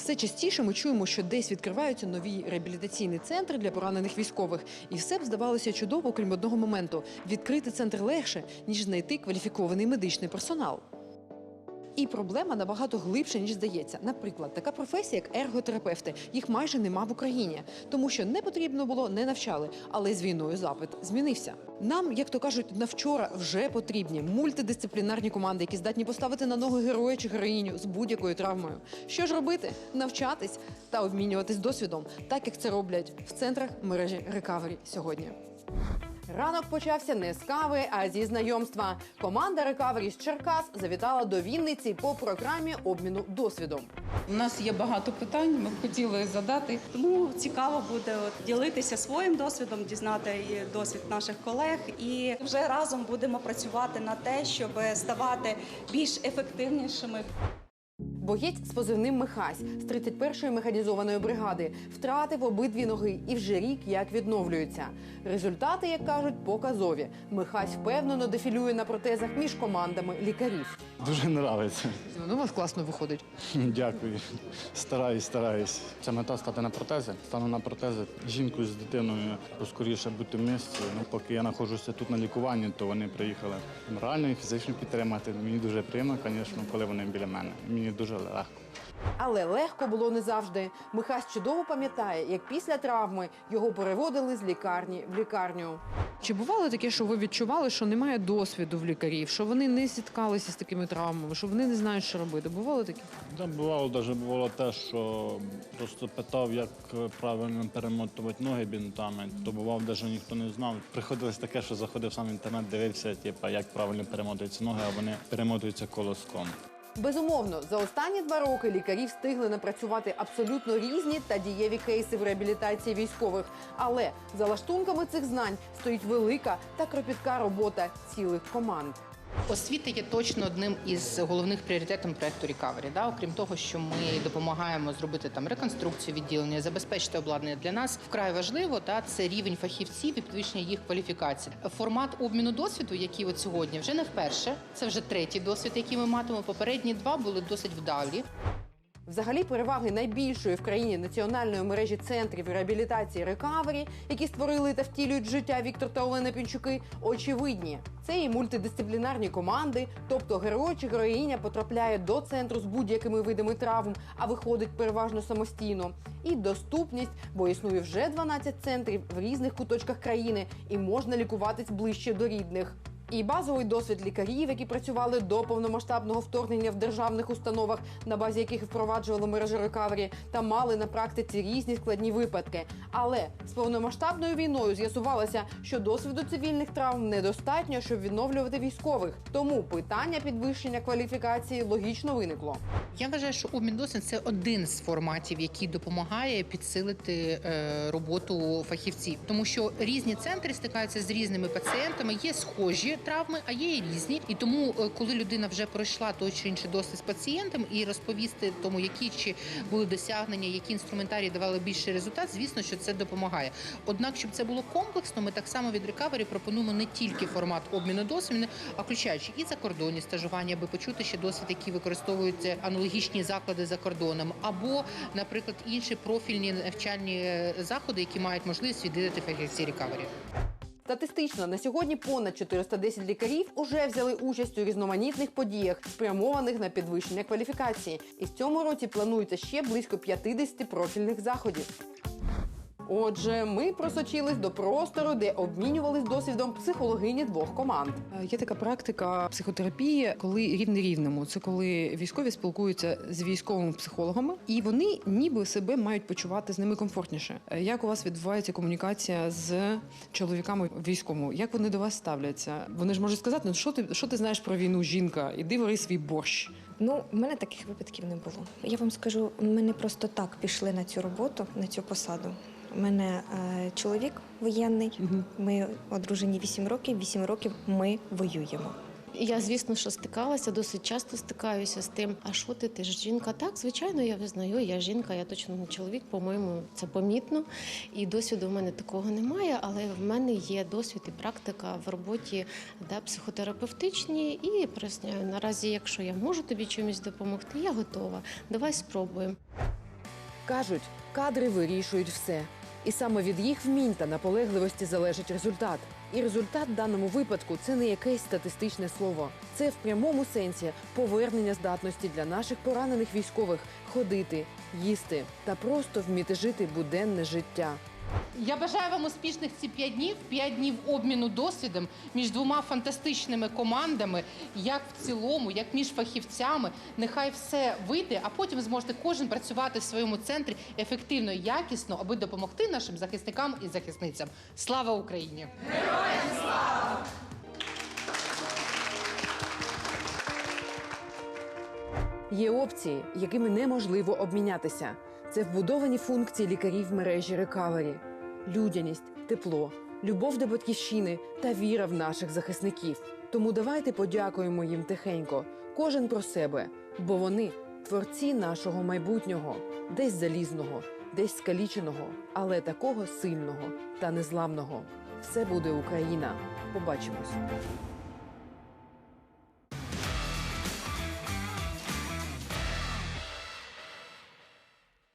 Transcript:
Все частіше ми чуємо, що десь відкриваються нові реабілітаційні центри для поранених військових. І все б здавалося чудово, крім одного моменту: відкрити центр легше, ніж знайти кваліфікований медичний персонал. І проблема набагато глибша, ніж здається. Наприклад, така професія, як ерготерапевти, їх майже нема в Україні, тому що не потрібно було, не навчали. Але з війною запит змінився. Нам, як то кажуть, на вчора вже потрібні мультидисциплінарні команди, які здатні поставити на ноги героя чи героїню з будь-якою травмою. Що ж робити? Навчатись та обмінюватись досвідом, так як це роблять в центрах мережі Recovery сьогодні. Ранок почався не з кави, а зі знайомства. Команда Recovery з Черкас завітала до Вінниці по програмі обміну досвідом. У нас є багато питань, ми б хотіли задати. Тому цікаво буде от ділитися своїм досвідом, дізнати досвід наших колег, і вже разом будемо працювати на те, щоб ставати більш ефективнішими. Боєць з позивним Михась з 31-ї механізованої бригади втратив обидві ноги і вже рік як відновлюється. Результати, як кажуть, показові. Михась впевнено дефілює на протезах між командами лікарів. Дуже подобається. Ну, у вас класно виходить. Дякую. Стараюсь, стараюсь. Це мета стати на протези. Стану на протези. Жінкою з дитиною поскоріше бути в місті. Ну, поки я знаходжуся тут на лікуванні, то вони приїхали морально і фізично підтримати. Мені дуже приємно, звісно, коли вони біля мене. Мені дуже легко. Але легко було не завжди. Михась чудово пам'ятає, як після травми його переводили з лікарні в лікарню. Чи бувало таке, що ви відчували, що немає досвіду в лікарів, що вони не зіткалися з такими травмами, що вони не знають, що робити? Бувало таке? Да, бувало, навіть було те, що просто питав, як правильно перемотувати ноги бінтами, то бував, навіть ніхто не знав. Приходилось таке, що заходив сам в інтернет, дивився, типу, як правильно перемотуються ноги, а вони перемотуються колоском. Безумовно, за останні два роки лікарі встигли напрацювати абсолютно різні та дієві кейси в реабілітації військових. Але за лаштунками цих знань стоїть велика та кропітка робота цілих команд. Освіта є точно одним із головних пріоритетів проекту Рікавері. Да? Окрім того, що ми допомагаємо зробити там реконструкцію відділення, забезпечити обладнання для нас вкрай важливо. Да? Це рівень фахівців і підвищення їх кваліфікації. Формат обміну досвіду, який от сьогодні вже не вперше. Це вже третій досвід, який ми матимемо. Попередні два були досить вдалі. Взагалі, переваги найбільшої в країні національної мережі центрів реабілітації рекавері, які створили та втілюють життя Віктор та Олена Пінчуки, очевидні. Це і мультидисциплінарні команди, тобто герой чи героїня потрапляє до центру з будь-якими видами травм, а виходить переважно самостійно. І доступність, бо існує вже 12 центрів в різних куточках країни, і можна лікуватись ближче до рідних. І базовий досвід лікарів, які працювали до повномасштабного вторгнення в державних установах, на базі яких впроваджували мережі рекавері, та мали на практиці різні складні випадки. Але з повномасштабною війною з'ясувалося, що досвіду цивільних травм недостатньо, щоб відновлювати військових. Тому питання підвищення кваліфікації логічно виникло. Я вважаю, що обмін досвід це один з форматів, який допомагає підсилити е, роботу фахівців, тому що різні центри стикаються з різними пацієнтами. Є схожі травми, а є і різні. І тому, е, коли людина вже пройшла той чи інший досвід з пацієнтом і розповісти тому, які чи були досягнення, які інструментарії давали більший результат, звісно, що це допомагає. Однак, щоб це було комплексно, ми так само від рекавері пропонуємо не тільки формат обміну досвіду, а включаючи і закордонні стажування, аби почути ще досвід, який використовуються аналогічні заклади за кордоном, або, наприклад, інші профільні навчальні е, заходи, які мають можливість відвідати фахівці рекавері. Статистично на сьогодні понад 410 лікарів уже взяли участь у різноманітних подіях, спрямованих на підвищення кваліфікації. І в цьому році планується ще близько 50 профільних заходів. Отже, ми просочились до простору, де обмінювались досвідом психологині двох команд. Е, Є така практика психотерапії, коли рівне рівному. Це коли військові спілкуються з військовими психологами, і вони ніби себе мають почувати з ними комфортніше. Е, Як у вас відбувається комунікація з чоловіками військовими? Як вони до вас ставляться? Вони ж можуть сказати, ну що ти що ти знаєш про війну, жінка? Іди вари свій борщ. Ну, в мене таких випадків не було. Я вам скажу, ми не просто так пішли на цю роботу, на цю посаду. У мене е, чоловік воєнний. Ми одружені 8 років. 8 років ми воюємо. Я, звісно, що стикалася, досить часто стикаюся з тим, а що ти, ти ж жінка? Так, звичайно, я визнаю, я жінка, я точно не чоловік, по-моєму, це помітно. І досвіду в мене такого немає, але в мене є досвід і практика в роботі да, психотерапевтичній. І поясняю, наразі, якщо я можу тобі чимось допомогти, я готова. Давай спробуємо. Кажуть, кадри вирішують все. І саме від їх вмінь та наполегливості залежить результат. І результат в даному випадку це не якесь статистичне слово. Це в прямому сенсі повернення здатності для наших поранених військових ходити, їсти та просто вміти жити буденне життя. Я бажаю вам успішних ці п'ять днів, п'ять днів обміну досвідом між двома фантастичними командами, як в цілому, як між фахівцями. Нехай все вийде, а потім зможете кожен працювати в своєму центрі ефективно і якісно, аби допомогти нашим захисникам і захисницям. Слава Україні! Є опції, якими неможливо обмінятися. Це вбудовані функції лікарів мережі Рекавері, людяність, тепло, любов до батьківщини та віра в наших захисників. Тому давайте подякуємо їм тихенько, кожен про себе, бо вони творці нашого майбутнього, десь залізного, десь скаліченого, але такого сильного та незламного. Все буде Україна. Побачимось.